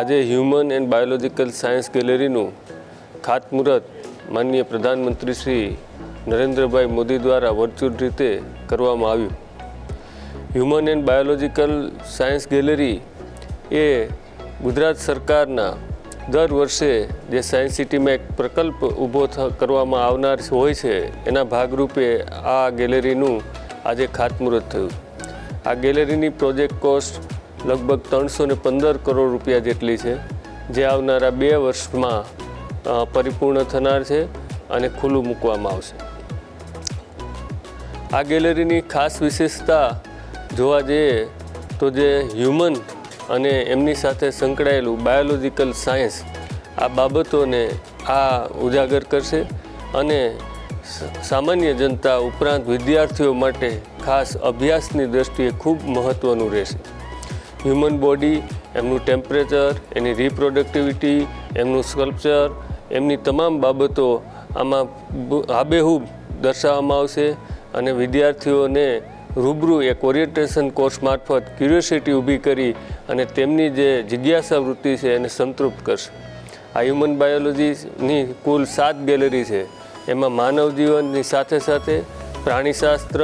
આજે human and biological science ગેલેરીનું ખાતમુહૂર્ત માનનીય પ્રધાનમંત્રી શ્રી નરેન્દ્રભાઈ મોદી દ્વારા વર્ચ્યુઅલ રીતે કરવામાં આવ્યું. Human and biological science gallery એ ગુજરાત સરકારના દર વર્ષે જે સાયન્સ સિટીમાં એક પ્રકલ્પ ઊભો કરવામાં આવનાર હોય છે, એના ભાગરૂપે આ ગેલેરીનું આજે ખાતમુહૂર્ત થયું. આ ગેલેરીની પ્રોજેક્ટ કોસ્ટ લગભગ ત્રણસો ને પંદર કરોડ રૂપિયા જેટલી છે, જે આવનારા બે વર્ષમાં પરિપૂર્ણ થનાર છે અને ખુલ્લું મૂકવામાં આવશે. આ ગેલેરીની ખાસ વિશેષતા જોવા જઈએ તો જે હ્યુમન અને એમની સાથે સંકળાયેલું બાયોલોજિકલ સાયન્સ આ બાબતોને આ ઉજાગર કરશે અને સામાન્ય જનતા ઉપરાંત વિદ્યાર્થીઓ માટે ખાસ અભ્યાસની દ્રષ્ટિએ ખૂબ મહત્ત્વનું રહેશે. હ્યુમન બોડી, એમનું ટેમ્પરેચર, એની રિપ્રોડક્ટિવિટી, એમનું સ્કલ્પચર, એમની તમામ બાબતો આમાં આબેહૂબ દર્શાવવામાં આવશે અને વિદ્યાર્થીઓને રૂબરૂ એક ઓરિએન્ટેશન કોર્સ મારફત ક્યુરિયોસિટી ઊભી કરી અને તેમની જે જિજ્ઞાસા વૃત્તિ છે એને સંતૃપ્ત કરશે. આ હ્યુમન બાયોલોજીની કુલ સાત ગેલેરી છે. એમાં માનવ જીવનની સાથે સાથે પ્રાણીશાસ્ત્ર,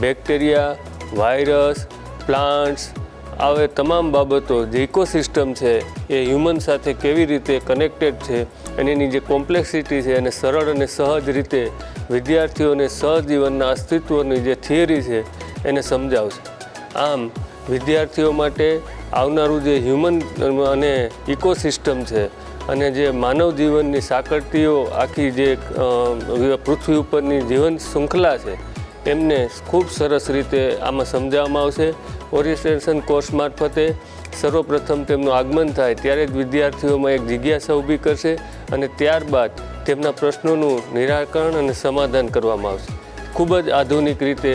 બેક્ટેરિયા, વાયરસ, પ્લાન્ટ્સ આવે તમામ બાબતો જે ઇકોસિસ્ટમ છે એ હ્યુમન સાથે કેવી રીતે કનેક્ટેડ છે અને એની જે કોમ્પ્લેક્સિટી છે એને સરળ અને સહજ રીતે વિદ્યાર્થીઓને સહજીવનના અસ્તિત્વની જે થિયરી છે એને સમજાવશે. આમ, વિદ્યાર્થીઓ માટે આવનારું જે હ્યુમન અને ઇકોસિસ્ટમ છે અને જે માનવ જીવનની સાંકળતીઓ આખી જે પૃથ્વી ઉપરની જીવન શૃંખલા છે, એમને ખૂબ સરસ રીતે આમાં સમજાવવામાં આવશે. ઓરિએન્ટેશન કોર્સ મારફતે સર્વપ્રથમ તેમનું આગમન થાય ત્યારે જ વિદ્યાર્થીઓમાં એક જિજ્ઞાસા ઊભી કરશે અને ત્યારબાદ તેમના પ્રશ્નોનું નિરાકરણ અને સમાધાન કરવામાં આવશે. ખૂબ જ આધુનિક રીતે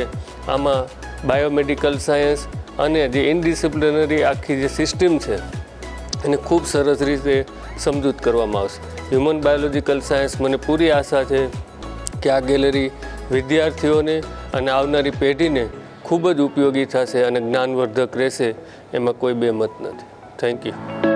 આમાં બાયોમેડિકલ સાયન્સ અને જે ઇનડિસિપ્લિનરી આખી જે સિસ્ટમ છે, એને ખૂબ સરસ રીતે સમજૂત કરવામાં આવશે. હ્યુમન બાયોલોજિકલ સાયન્સ મને પૂરી આશા છે કે આ ગેલેરી વિદ્યાર્થીઓને અને આવનારી પેઢીને ખૂબ જ ઉપયોગી થશે અને જ્ઞાનવર્ધક રહેશે એમાં કોઈ બે મત નથી. Thank you